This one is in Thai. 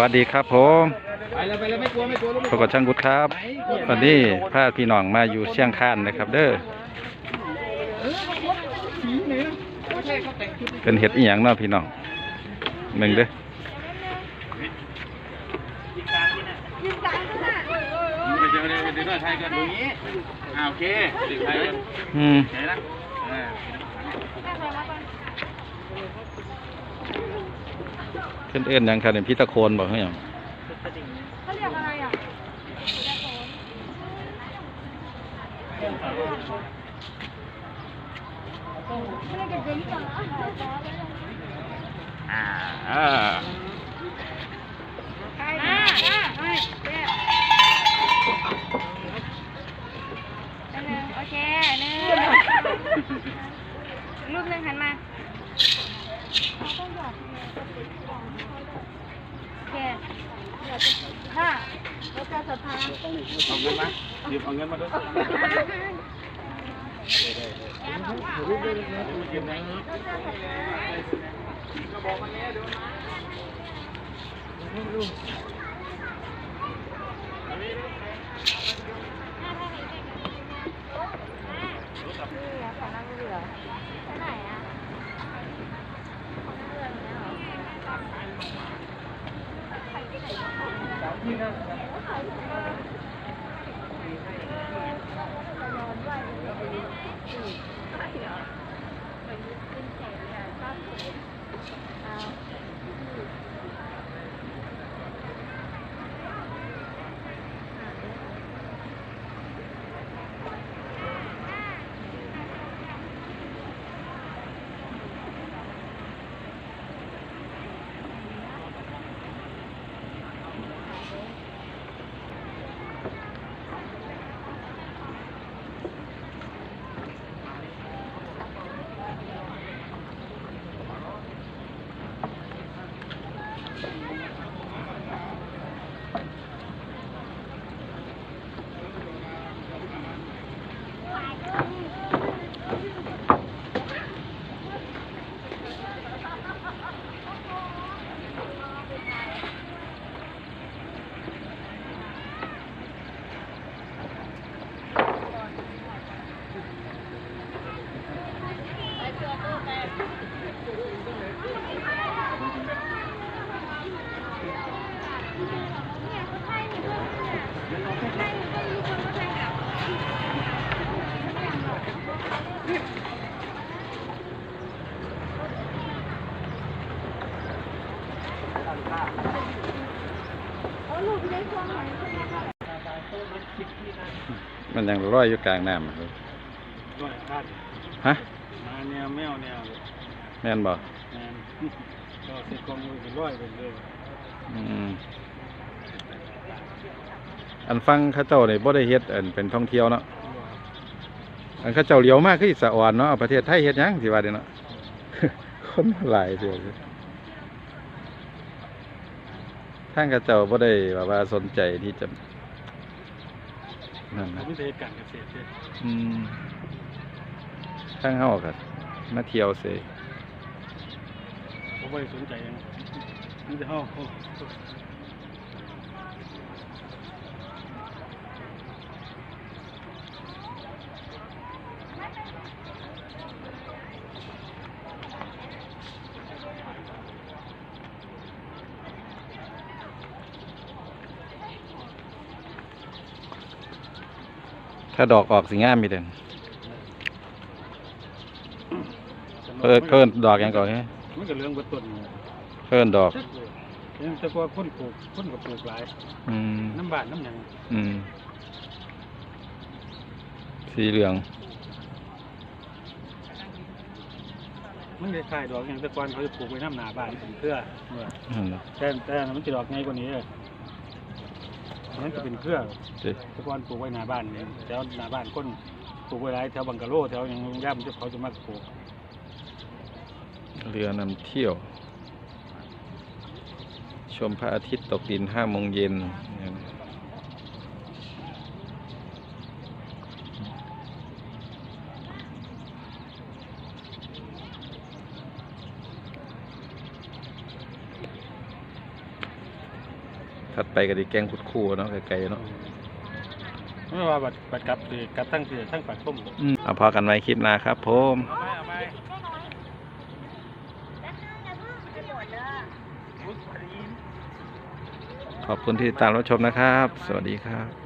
วัสดีครับผมปกลัวไม่กลัวลูกพกช่างกุดครับวันนี้พาพี่น้องมาอยู่เชียงคานนะครับ เด้อเป็นเห็ดอีหยังเนาะพี่น้องหนึ่งเด้อไม่เจอเลยเดี๋ยวเราไทยกันตรงนี้อ่าโอเคติดไทยกันอืมไหนนะอ่า เพื่อนเอื้อนหยังครับเป็นพี่ตะโคนบอกเขาหยังเขาเรียกอะไรอะอ่าอ่าใครอ่าอ่าไม่เจ๊อันหนึ่งโอเคหนึ่งรูปหนึ่งหันมา โอเคห้าแล้วจะสถาเอาเงินมาหยิบเอาเงินมาด้วยเก็บไหนมันยังร้อ ยอยู่กลางน้ำอะด้วยคาดฮะมาแนวแมวแนวเลยแม่นบอกแมนก็เซ็ตกองมือเป็นร้อยเป็นเลยอืมอันฟังเข้าเจ้าในบ่ได้เฮ็ดอันเป็นท่องเที่ยวเนาะอันเข้าเจ้าเลี้ยวมากคืออิสระอ่อนเนาะเอาประเทศไทยเฮ็ดหยังสิว่าเด้เนาะคนหลายเดียวเลย ทางเข้าเจ้าบ่ได้แบบว่าสนใจที่จะนั่นเขานะไม่ได้การเกษตรเลยอืมทางเฮาก็มาเที่ยวเสยเขาไม่ได้สนใจนะนี่จะเข้า ถ้าดอกออกสิงามมีเด่นเพิ่นเพิ่นดอกหยังก่อนไงมันก็เรื่องบนต้นเพิ่นดอกยังแต่ว่าคนปลูกคนก็ปลูกหลายอืมน้ำบานน้ำหยังอืมสีเหลืองมันคล้ายๆดอกอย่างแต่ก่อนเขาจะปลูกไว้น้ำหนาบ้านเป็นเครือเมื่อนั่นน่ะแต่แต่มันจะดอกง่ายกว่านี้เลย มันจะเป็นเครือสิแต่ก่อนปลูกไว้หน้าบ้านเนี่ยแถวหน้าบ้านคนปลูกไว้หลายแถวบังกะโลแถวอย่างย่ำจะเขาจะมาปลูกเรือนำเที่ยว ชมพระอาทิตย์ตกดินห้าโมงเย็นเนี่ยนะ ถัดไปก็สิแกงขุดคู่เนาะไกลๆเนาะไม่ว่าบัดบัดกลับสิกลับทั้งสิทั้งปากส้มอืมเอาพอกันไว้คลิปหน้าครับผมเอาไปเอาไปขอบคุณที่ติดตามรับชมนะครับ สวัสดีครับ